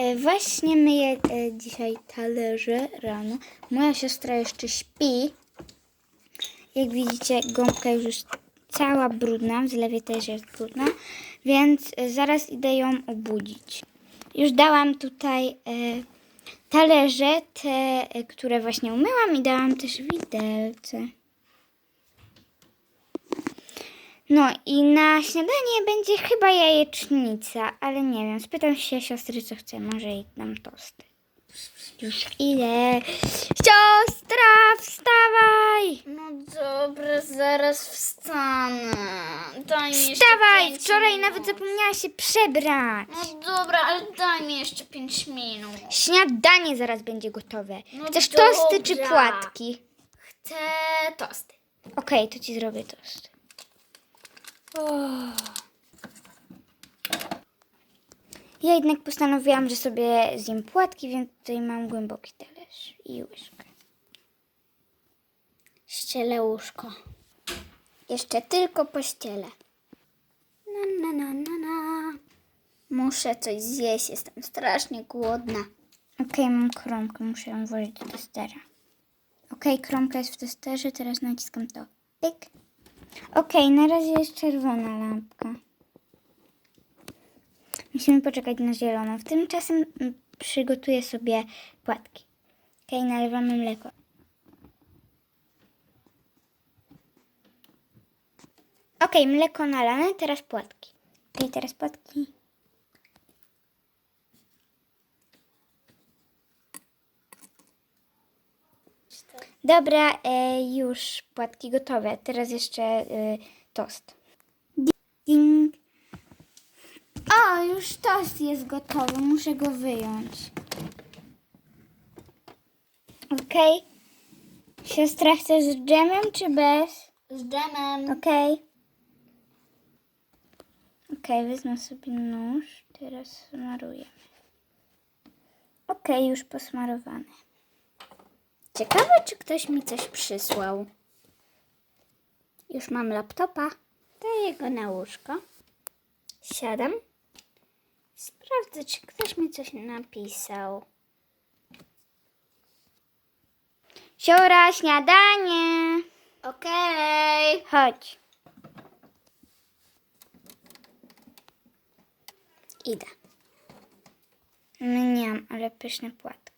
E, właśnie myję e, dzisiaj talerze rano. Moja siostra jeszcze śpi. Jak widzicie, gąbka już jest cała brudna, w zlewie też jest brudna, więc e, zaraz idę ją obudzić. Już dałam tutaj talerze, te, które właśnie umyłam i dałam też widelce. No i na śniadanie będzie chyba jajecznica, ale nie wiem. Spytam się siostry, co chce. Może jej dam tosty. Już idę. Siostra, wstawaj! No dobra, zaraz wstanę. Daj mi jeszcze Wstawaj! pięć Wczoraj minut. nawet zapomniałaś się przebrać. No dobra, ale daj mi jeszcze 5 minut. Śniadanie zaraz będzie gotowe. No Chcesz tosty czy dobra. płatki? Chcę tosty. Okej, to ci zrobię tost. Ja jednak postanowiłam, że sobie zjem płatki, więc tutaj mam głęboki talerz i łyżkę. Ścielę łóżko. Jeszcze tylko pościelę. Na, na, na, na, na. Muszę coś zjeść, jestem strasznie głodna. Okej, mam kromkę, muszę ją włożyć do testera. Okej, kromka jest w testerze, teraz naciskam to. Pyk. Okej, na razie jest czerwona lampka. Musimy poczekać na zieloną. W tym czasem mm, przygotuję sobie płatki. Okej, nalewamy mleko. Okej, mleko nalane, teraz płatki. Okej, teraz płatki. Dobra, e, już płatki gotowe. Teraz jeszcze e, tost. Ding. O, już tost jest gotowy. Muszę go wyjąć. Okej. Siostra, chcesz z dżemem czy bez? Z dżemem. Okej. Okej, wezmę sobie nóż. Teraz smarujemy. Okej, już posmarowane. Ciekawe, czy ktoś mi coś przysłał. Już mam laptopa. Daję go na łóżko. Siadam. Sprawdzę, czy ktoś mi coś napisał. Siora, śniadanie. Okej. Chodź. Idę. Mniam, ale pyszne płatki.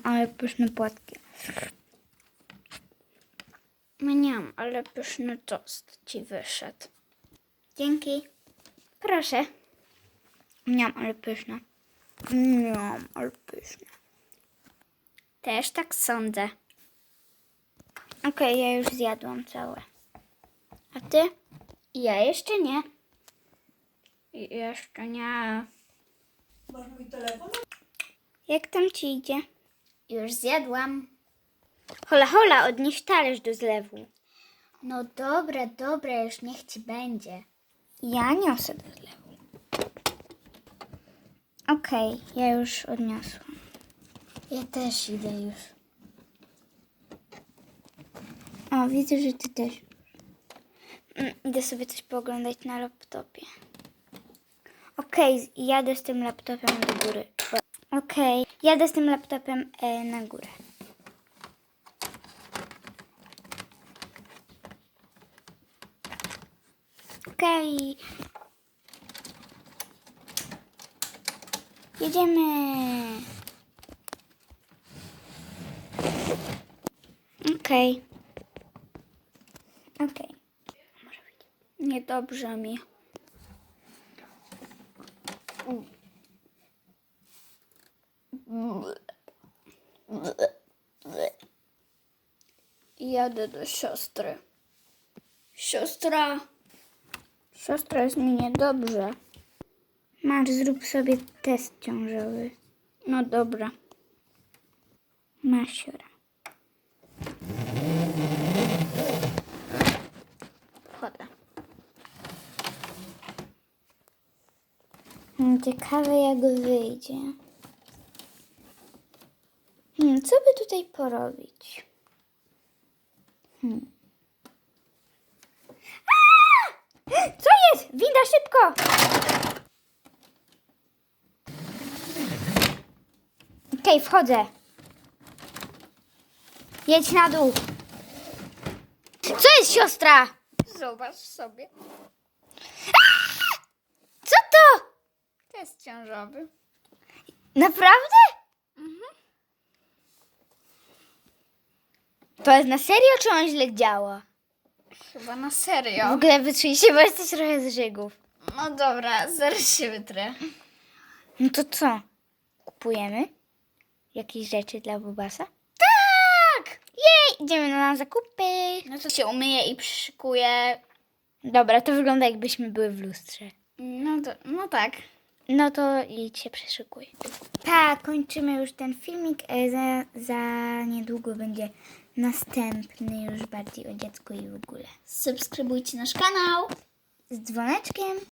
Mniam, ale pyszne płatki. Mniam, ale pyszny tost ci wyszedł. Dzięki. Proszę. Mniam, ale pyszne. Mniam, ale pyszne. Też tak sądzę. Okej, ja już zjadłam całe. A ty? Ja jeszcze nie. Jeszcze nie. Jak tam ci idzie? Już zjadłam. Hola, hola, odnieś talerz do zlewu. No dobra, dobra, już niech ci będzie. Ja niosę do zlewu. Okej, ja już odniosłam. Ja też idę już. O, widzę, że ty też. Mm, Idę sobie coś pooglądać na laptopie. Okej, jadę z tym laptopem do góry. Okej, jadę z tym laptopem e, na górę. Okej. Jedziemy. Okej. Okej. Niedobrze mi. Jadę do siostry. Siostra. Siostra jest mi niedobrze. Masz, zrób sobie test ciążowy. No dobra. Masz siora. Wchodzę. Hmm, Ciekawe jak wyjdzie. Hmm, co by tutaj porobić? Hmm. Co jest? Winda, szybko! Okej, wchodzę. Jedź na dół. Co jest, siostra? Zobacz sobie. Co to? Test ciążowy. Naprawdę? To jest na serio, czy on źle działa? Chyba na W serio. ogóle wytrzyj się, bo jesteś trochę z żygów. No dobra, zaraz się wytrę. No to co? Kupujemy jakieś rzeczy dla Bobasa? Tak! Jej, idziemy na zakupy. No to się umyję i przyszykuję. Dobra, to wygląda jakbyśmy były w lustrze. No, to, no tak. No to idź się przeszykuj. Tak, kończymy już ten filmik. E, Za, za niedługo będzie następny już bardziej o dziecku i w ogóle. Subskrybujcie nasz kanał. Z dzwoneczkiem.